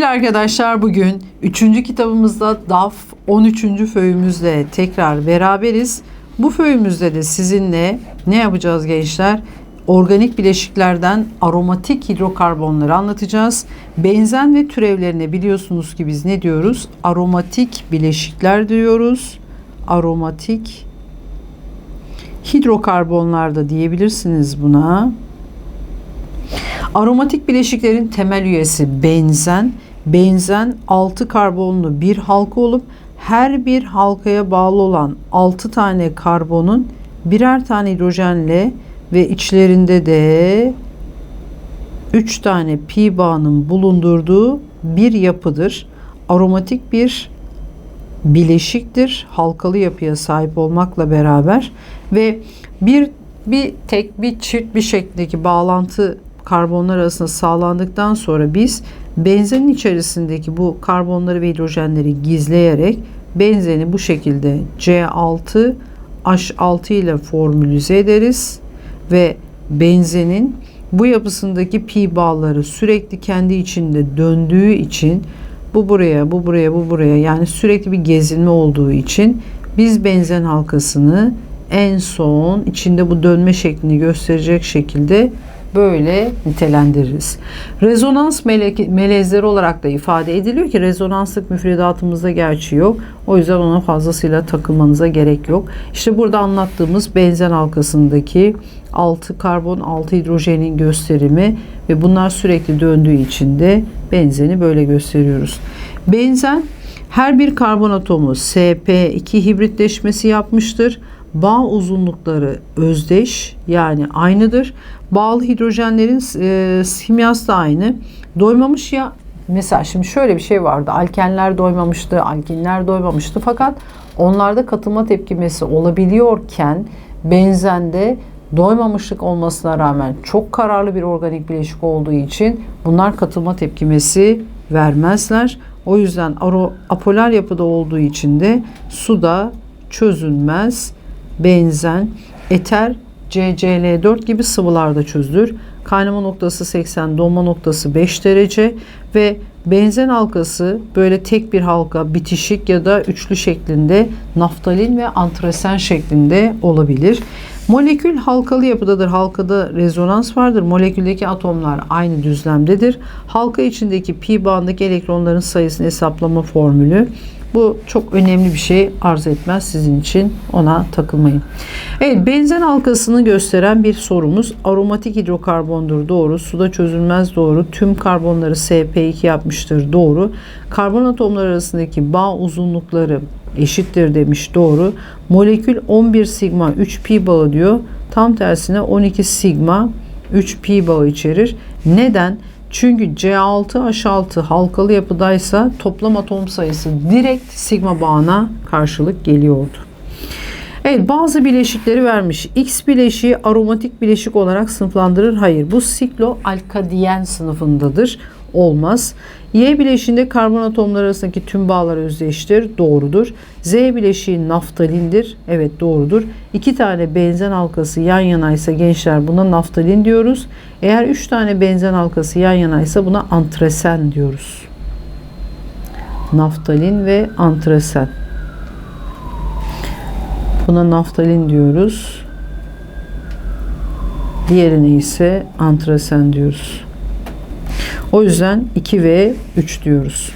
Sevgili arkadaşlar bugün 3. kitabımızda DAF 13. föyümüzle tekrar beraberiz. Bu föyümüzde de sizinle ne yapacağız gençler? Organik bileşiklerden aromatik hidrokarbonları anlatacağız. Benzen ve türevlerine biliyorsunuz ki biz ne diyoruz? Aromatik bileşikler diyoruz. Aromatik hidrokarbonlar da diyebilirsiniz buna. Aromatik bileşiklerin temel üyesi benzen. Benzen 6 karbonlu bir halka olup her bir halkaya bağlı olan 6 tane karbonun birer tane hidrojenle ve içlerinde de 3 tane pi bağının bulundurduğu bir yapıdır. Aromatik bir bileşiktir. Halkalı yapıya sahip olmakla beraber ve bir bir tek bir çift bir şeklindeki bağlantı karbonlar arasında sağlandıktan sonra biz benzenin içerisindeki bu karbonları ve hidrojenleri gizleyerek benzeni bu şekilde C6 H6 ile formülize ederiz ve benzenin bu yapısındaki pi bağları sürekli kendi içinde döndüğü için bu buraya, bu buraya, bu buraya yani sürekli bir gezinme olduğu için biz benzen halkasını en son içinde bu dönme şeklini gösterecek şekilde böyle nitelendiririz. Rezonans melezleri olarak da ifade ediliyor ki rezonanslık müfredatımızda gerçi yok. O yüzden ona fazlasıyla takılmanıza gerek yok. İşte burada anlattığımız benzen halkasındaki 6 karbon 6 hidrojenin gösterimi ve bunlar sürekli döndüğü için de benzeni böyle gösteriyoruz. Benzen her bir karbon atomu sp2 hibritleşmesi yapmıştır. Bağ uzunlukları özdeş yani aynıdır. Bağlı hidrojenlerin e, simyası da aynı. Doymamış ya mesela şimdi şöyle bir şey vardı. Alkenler doymamıştı, alkinler doymamıştı fakat onlarda katılma tepkimesi olabiliyorken benzende doymamışlık olmasına rağmen çok kararlı bir organik bileşik olduğu için bunlar katılma tepkimesi vermezler. O yüzden apolar yapıda olduğu için de suda çözünmez benzen, eter, CCl4 gibi sıvılarda çözülür. Kaynama noktası 80, donma noktası 5 derece ve benzen halkası böyle tek bir halka bitişik ya da üçlü şeklinde naftalin ve antresen şeklinde olabilir. Molekül halkalı yapıdadır. Halkada rezonans vardır. Moleküldeki atomlar aynı düzlemdedir. Halka içindeki pi bağındaki elektronların sayısını hesaplama formülü bu çok önemli bir şey arz etmez sizin için. Ona takılmayın. Evet benzen halkasını gösteren bir sorumuz. Aromatik hidrokarbondur doğru. Suda çözülmez doğru. Tüm karbonları SP2 yapmıştır doğru. Karbon atomları arasındaki bağ uzunlukları eşittir demiş doğru. Molekül 11 sigma 3 pi bağı diyor. Tam tersine 12 sigma 3 pi bağı içerir. Neden? Çünkü C6H6 halkalı yapıdaysa toplam atom sayısı direkt sigma bağına karşılık geliyordu. Evet bazı bileşikleri vermiş. X bileşiği aromatik bileşik olarak sınıflandırır. Hayır bu sikloalkadiyen sınıfındadır olmaz. Y bileşiğinde karbon atomları arasındaki tüm bağlar özdeştir. Doğrudur. Z bileşiği naftalindir. Evet doğrudur. İki tane benzen halkası yan yanaysa gençler buna naftalin diyoruz. Eğer üç tane benzen halkası yan yanaysa buna antresen diyoruz. Naftalin ve antresen. Buna naftalin diyoruz. Diğerine ise antresen diyoruz. O yüzden 2 ve 3 diyoruz.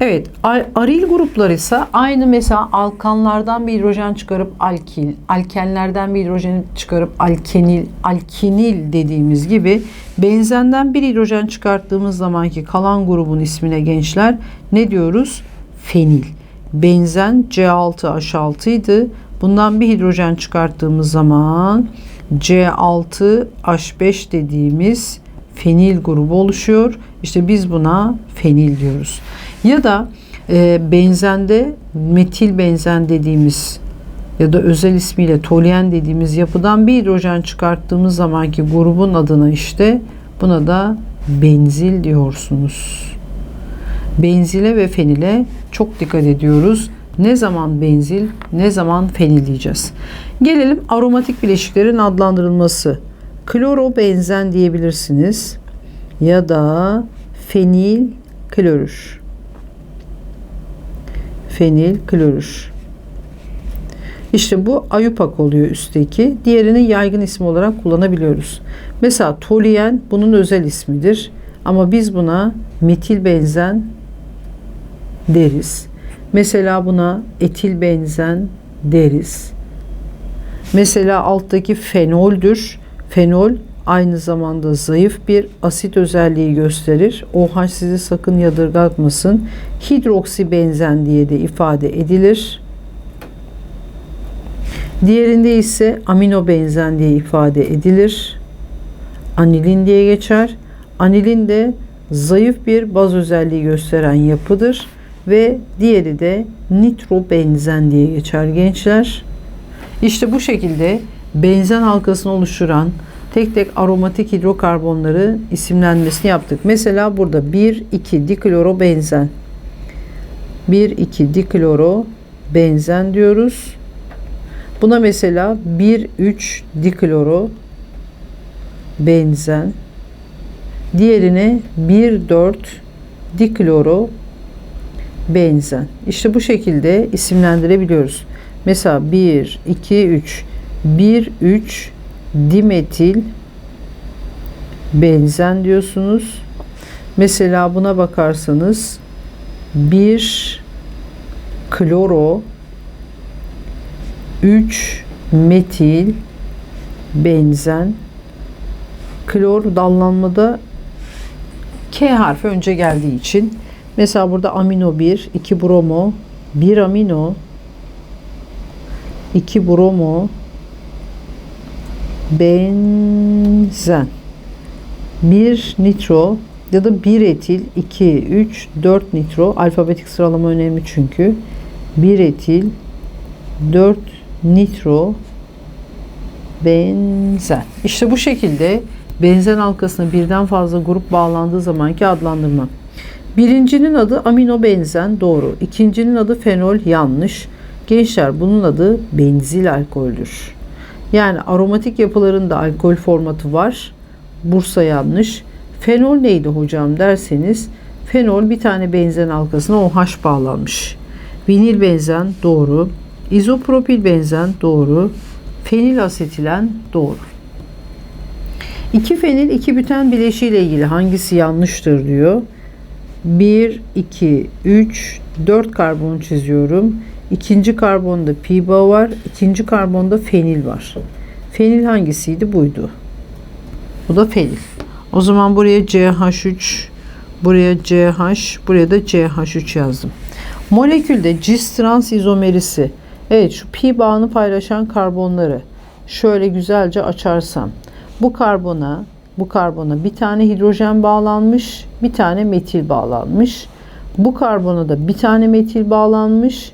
Evet, aril gruplar ise aynı mesela alkanlardan bir hidrojen çıkarıp alkil, alkenlerden bir hidrojen çıkarıp alkenil, alkinil dediğimiz gibi benzenden bir hidrojen çıkarttığımız zamanki kalan grubun ismine gençler ne diyoruz? Fenil. Benzen C6H6 idi. Bundan bir hidrojen çıkarttığımız zaman C6H5 dediğimiz fenil grubu oluşuyor. İşte biz buna fenil diyoruz. Ya da e, benzende metil benzen dediğimiz ya da özel ismiyle toluen dediğimiz yapıdan bir hidrojen çıkarttığımız zamanki grubun adına işte buna da benzil diyorsunuz. Benzile ve fenile çok dikkat ediyoruz. Ne zaman benzil, ne zaman fenil diyeceğiz. Gelelim aromatik bileşiklerin adlandırılması kloro benzen diyebilirsiniz. Ya da fenil klorür. Fenil klorür. İşte bu ayupak oluyor üstteki. Diğerini yaygın isim olarak kullanabiliyoruz. Mesela toluen bunun özel ismidir. Ama biz buna metil benzen deriz. Mesela buna etil benzen deriz. Mesela alttaki fenoldür. Fenol aynı zamanda zayıf bir asit özelliği gösterir. OH sizi sakın yadırgatmasın. Hidroksi benzen diye de ifade edilir. Diğerinde ise amino benzen diye ifade edilir. Anilin diye geçer. Anilin de zayıf bir baz özelliği gösteren yapıdır ve diğeri de nitrobenzen diye geçer gençler. İşte bu şekilde benzen halkasını oluşturan tek tek aromatik hidrokarbonları isimlenmesini yaptık. Mesela burada 1-2 diklorobenzen 1-2 dikloro benzen diyoruz. Buna mesela 1-3 dikloro benzen diğerine 1-4 dikloro benzen. İşte bu şekilde isimlendirebiliyoruz. Mesela 1, 2, 3. 1, 3 dimetil benzen diyorsunuz. Mesela buna bakarsanız 1 kloro 3 metil benzen klor dallanmada K harfi önce geldiği için mesela burada amino 1, 2 bromo, 1 amino, 2 bromo, benzen, 1 nitro ya da 1 etil, 2, 3, 4 nitro. Alfabetik sıralama önemli çünkü. 1 etil, 4 nitro, benzen. İşte bu şekilde benzen halkasına birden fazla grup bağlandığı zamanki adlandırma. Birincinin adı amino benzen doğru. İkincinin adı fenol yanlış. Gençler bunun adı benzil alkoldür. Yani aromatik yapılarında alkol formatı var. Bursa yanlış. Fenol neydi hocam derseniz fenol bir tane benzen halkasına OH bağlanmış. Vinil benzen doğru. İzopropil benzen doğru. Fenil asetilen doğru. İki fenil iki büten bileşiği ile ilgili hangisi yanlıştır diyor. 1, 2, 3, 4 karbon çiziyorum. İkinci karbonda pi bağı var. İkinci karbonda fenil var. Fenil hangisiydi? Buydu. Bu da fenil. O zaman buraya CH3, buraya CH, buraya da CH3 yazdım. Molekülde cis trans izomerisi. Evet şu pi bağını paylaşan karbonları şöyle güzelce açarsam bu karbona bu karbona bir tane hidrojen bağlanmış, bir tane metil bağlanmış. Bu karbona da bir tane metil bağlanmış,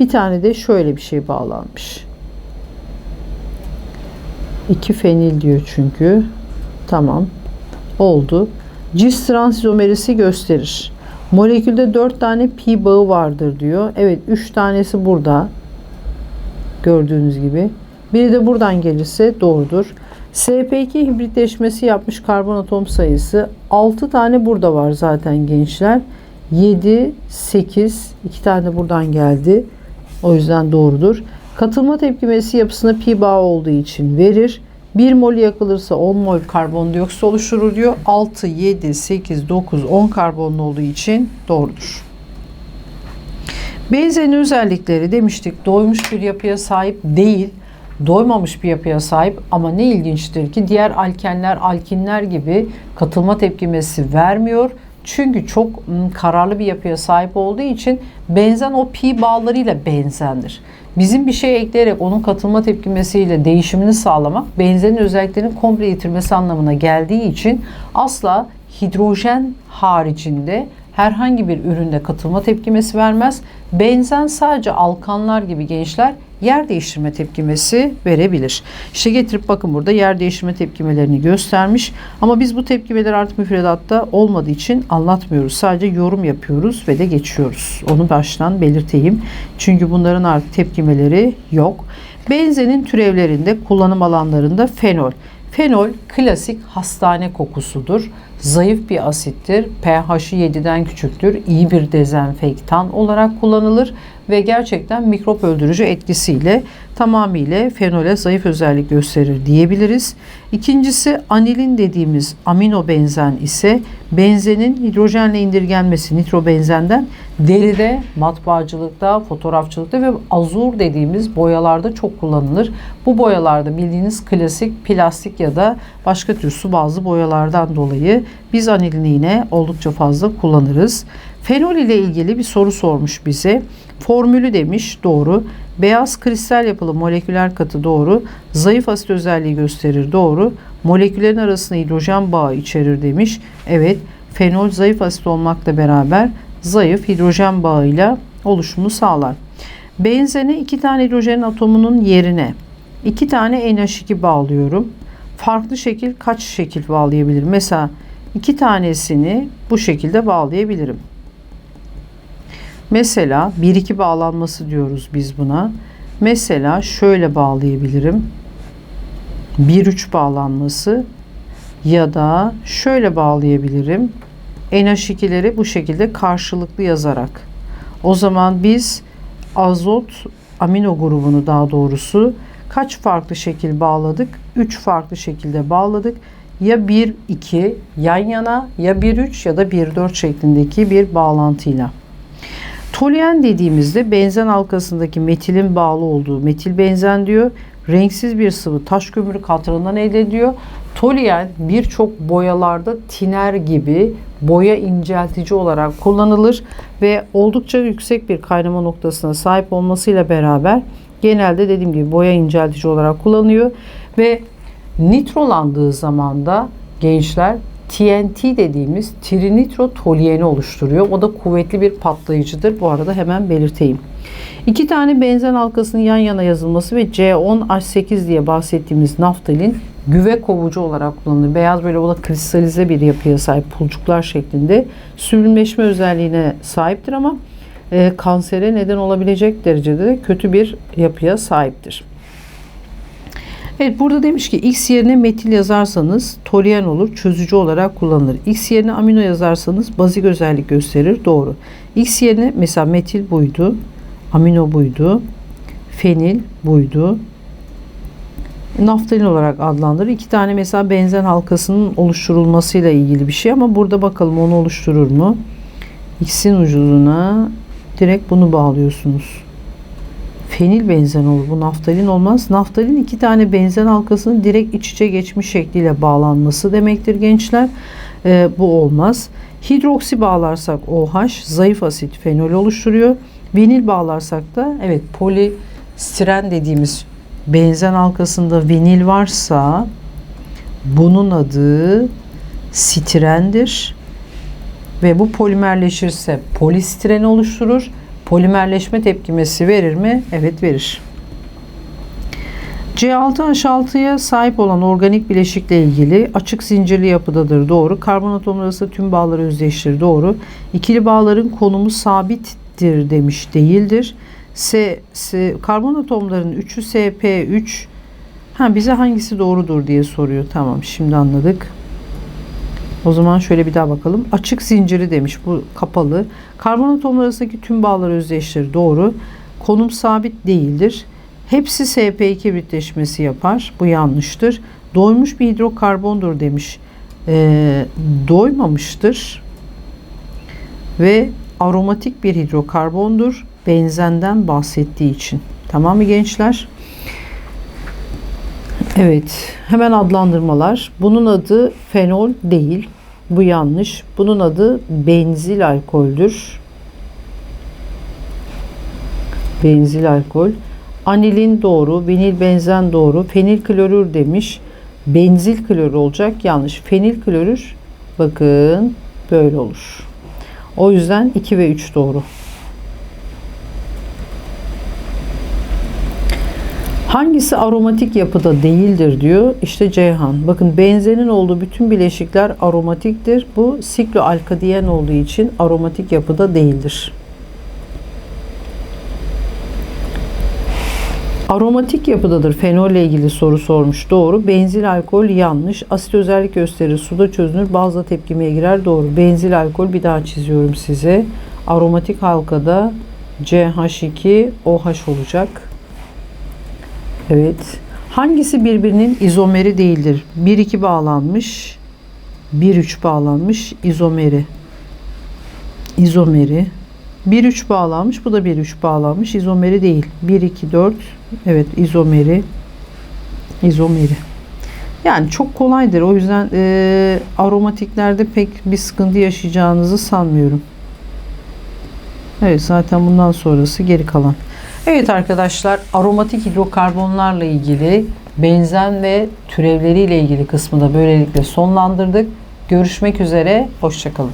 bir tane de şöyle bir şey bağlanmış. İki fenil diyor çünkü. Tamam. Oldu. Cis trans izomerisi gösterir. Molekülde 4 tane pi bağı vardır diyor. Evet 3 tanesi burada. Gördüğünüz gibi. Biri de buradan gelirse doğrudur. SP2 hibritleşmesi yapmış karbon atom sayısı 6 tane burada var zaten gençler. 7, 8, 2 tane de buradan geldi. O yüzden doğrudur. Katılma tepkimesi yapısına pi bağ olduğu için verir. 1 mol yakılırsa 10 mol karbondioksit oluşturur diyor. 6, 7, 8, 9, 10 karbonlu olduğu için doğrudur. Benzerin özellikleri demiştik doymuş bir yapıya sahip değil doymamış bir yapıya sahip ama ne ilginçtir ki diğer alkenler, alkinler gibi katılma tepkimesi vermiyor. Çünkü çok kararlı bir yapıya sahip olduğu için benzen o pi bağlarıyla benzendir. Bizim bir şey ekleyerek onun katılma tepkimesiyle değişimini sağlamak benzenin özelliklerini komple yitirmesi anlamına geldiği için asla hidrojen haricinde herhangi bir üründe katılma tepkimesi vermez. Benzen sadece alkanlar gibi gençler yer değiştirme tepkimesi verebilir. İşte getirip bakın burada yer değiştirme tepkimelerini göstermiş. Ama biz bu tepkimeler artık müfredatta olmadığı için anlatmıyoruz. Sadece yorum yapıyoruz ve de geçiyoruz. Onu baştan belirteyim. Çünkü bunların artık tepkimeleri yok. Benzenin türevlerinde kullanım alanlarında fenol. Fenol klasik hastane kokusudur. Zayıf bir asittir. pH'i 7'den küçüktür. İyi bir dezenfektan olarak kullanılır ve gerçekten mikrop öldürücü etkisiyle tamamıyla fenole zayıf özellik gösterir diyebiliriz. İkincisi anilin dediğimiz amino benzen ise benzenin hidrojenle indirgenmesi nitrobenzenden deride, matbaacılıkta, fotoğrafçılıkta ve azur dediğimiz boyalarda çok kullanılır. Bu boyalarda bildiğiniz klasik plastik ya da başka tür su bazlı boyalardan dolayı biz anilini yine oldukça fazla kullanırız. Fenol ile ilgili bir soru sormuş bize. Formülü demiş doğru. Beyaz kristal yapılı moleküler katı doğru. Zayıf asit özelliği gösterir doğru. Moleküllerin arasında hidrojen bağı içerir demiş. Evet fenol zayıf asit olmakla beraber zayıf hidrojen bağıyla oluşumu sağlar. Benzene iki tane hidrojen atomunun yerine iki tane NH2 bağlıyorum. Farklı şekil kaç şekil bağlayabilirim? Mesela iki tanesini bu şekilde bağlayabilirim. Mesela 1-2 bağlanması diyoruz biz buna. Mesela şöyle bağlayabilirim. 1-3 bağlanması ya da şöyle bağlayabilirim. NH2'leri bu şekilde karşılıklı yazarak. O zaman biz azot amino grubunu daha doğrusu kaç farklı şekil bağladık? 3 farklı şekilde bağladık. Ya 1 2 yan yana ya 1 3 ya da 1 4 şeklindeki bir bağlantıyla. Toluen dediğimizde benzen halkasındaki metilin bağlı olduğu metil benzen diyor. Renksiz bir sıvı taş kömürü katranından elde ediyor. Toluen birçok boyalarda tiner gibi boya inceltici olarak kullanılır ve oldukça yüksek bir kaynama noktasına sahip olmasıyla beraber genelde dediğim gibi boya inceltici olarak kullanılıyor ve nitrolandığı zaman da gençler TNT dediğimiz trinitrotoliyeni oluşturuyor. O da kuvvetli bir patlayıcıdır. Bu arada hemen belirteyim. İki tane benzen halkasının yan yana yazılması ve C10H8 diye bahsettiğimiz naftalin güve kovucu olarak kullanılır. Beyaz böyle o da kristalize bir yapıya sahip pulcuklar şeklinde sürünleşme özelliğine sahiptir ama e, kansere neden olabilecek derecede de kötü bir yapıya sahiptir. Evet burada demiş ki X yerine metil yazarsanız toluen olur, çözücü olarak kullanılır. X yerine amino yazarsanız bazik özellik gösterir. Doğru. X yerine mesela metil buydu, amino buydu, fenil buydu. Naftalin olarak adlandırır. İki tane mesela benzen halkasının oluşturulmasıyla ilgili bir şey ama burada bakalım onu oluşturur mu? X'in ucuna direkt bunu bağlıyorsunuz fenil benzen olur. Bu naftalin olmaz. Naftalin iki tane benzen halkasının direkt iç içe geçmiş şekliyle bağlanması demektir gençler. Ee, bu olmaz. Hidroksi bağlarsak OH zayıf asit fenol oluşturuyor. Vinil bağlarsak da evet polistiren dediğimiz benzen halkasında vinil varsa bunun adı stirendir. Ve bu polimerleşirse polistiren oluşturur polimerleşme tepkimesi verir mi? Evet verir. C6H6'ya sahip olan organik bileşikle ilgili açık zincirli yapıdadır. Doğru. Karbon atomları arasında tüm bağları özdeştir. Doğru. İkili bağların konumu sabittir demiş. Değildir. S, S karbon atomlarının 3'ü SP3 ha bize hangisi doğrudur diye soruyor. Tamam şimdi anladık. O zaman şöyle bir daha bakalım. Açık zinciri demiş. Bu kapalı. Karbon atomları arasındaki tüm bağlar özdeştir. Doğru. Konum sabit değildir. Hepsi SP2 bitleşmesi yapar. Bu yanlıştır. Doymuş bir hidrokarbondur demiş. E, doymamıştır. Ve aromatik bir hidrokarbondur. Benzenden bahsettiği için. Tamam mı gençler? Evet, hemen adlandırmalar. Bunun adı fenol değil. Bu yanlış. Bunun adı benzil alkoldür. Benzil alkol. Anilin doğru, vinil benzen doğru, fenil klorür demiş. Benzil klorür olacak. Yanlış. Fenil klorür bakın böyle olur. O yüzden 2 ve 3 doğru. Hangisi aromatik yapıda değildir diyor. İşte Ceyhan. Bakın benzenin olduğu bütün bileşikler aromatiktir. Bu sikloalkadiyen olduğu için aromatik yapıda değildir. Aromatik yapıdadır. Fenolle ilgili soru sormuş. Doğru. Benzil alkol yanlış. Asit özellik gösterir. Suda çözünür. Bazla tepkimeye girer. Doğru. Benzil alkol bir daha çiziyorum size. Aromatik halkada CH2 OH olacak. Evet. Hangisi birbirinin izomeri değildir? 1-2 bağlanmış. 1-3 bağlanmış. izomeri. İzomeri. 1-3 bağlanmış. Bu da 1-3 bağlanmış. İzomeri değil. 1-2-4. Evet izomeri. İzomeri. Yani çok kolaydır. O yüzden e, aromatiklerde pek bir sıkıntı yaşayacağınızı sanmıyorum. Evet zaten bundan sonrası geri kalan. Evet arkadaşlar aromatik hidrokarbonlarla ilgili benzen ve türevleriyle ilgili kısmı da böylelikle sonlandırdık. Görüşmek üzere. Hoşçakalın.